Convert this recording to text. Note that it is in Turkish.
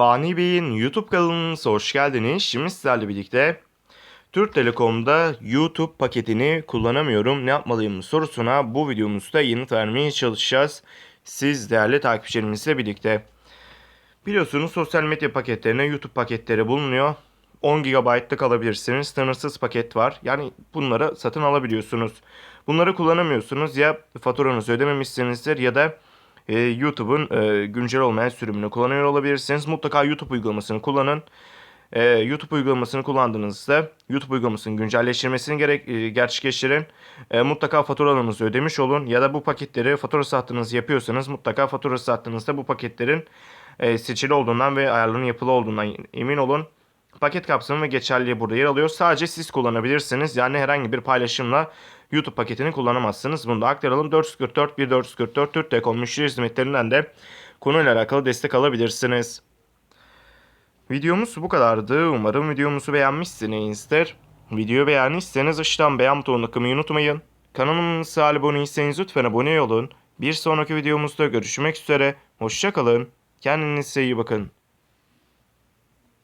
Fani Bey'in YouTube kanalınıza hoş geldiniz. Şimdi sizlerle birlikte Türk Telekom'da YouTube paketini kullanamıyorum ne yapmalıyım sorusuna bu videomuzda yanıt vermeye çalışacağız. Siz değerli takipçilerimizle birlikte. Biliyorsunuz sosyal medya paketlerine YouTube paketleri bulunuyor. 10 GB'lık alabilirsiniz. Sınırsız paket var. Yani bunları satın alabiliyorsunuz. Bunları kullanamıyorsunuz. Ya faturanızı ödememişsinizdir ya da e, YouTube'un e, güncel olmayan sürümünü kullanıyor olabilirsiniz. Mutlaka YouTube uygulamasını kullanın. E, YouTube uygulamasını kullandığınızda YouTube uygulamasının güncelleştirmesini gerek e, gerçekleştirin. E, mutlaka faturalarınızı ödemiş olun ya da bu paketleri fatura sattığınızı yapıyorsanız mutlaka fatura sattığınızda bu paketlerin e, seçili olduğundan ve ayarlarının yapılı olduğundan emin olun. Paket kapsamı ve geçerliliği burada yer alıyor. Sadece siz kullanabilirsiniz. Yani herhangi bir paylaşımla YouTube paketini kullanamazsınız. Bunu da aktaralım. 444 1444 Türk Telekom müşteri hizmetlerinden de konuyla alakalı destek alabilirsiniz. Videomuz bu kadardı. Umarım videomuzu beğenmişsinizdir. Videoyu beğendiyseniz aşağıdan beğen butonuna kılmayı unutmayın. Kanalımıza abone değilseniz lütfen abone olun. Bir sonraki videomuzda görüşmek üzere. Hoşçakalın. Kendinize iyi bakın.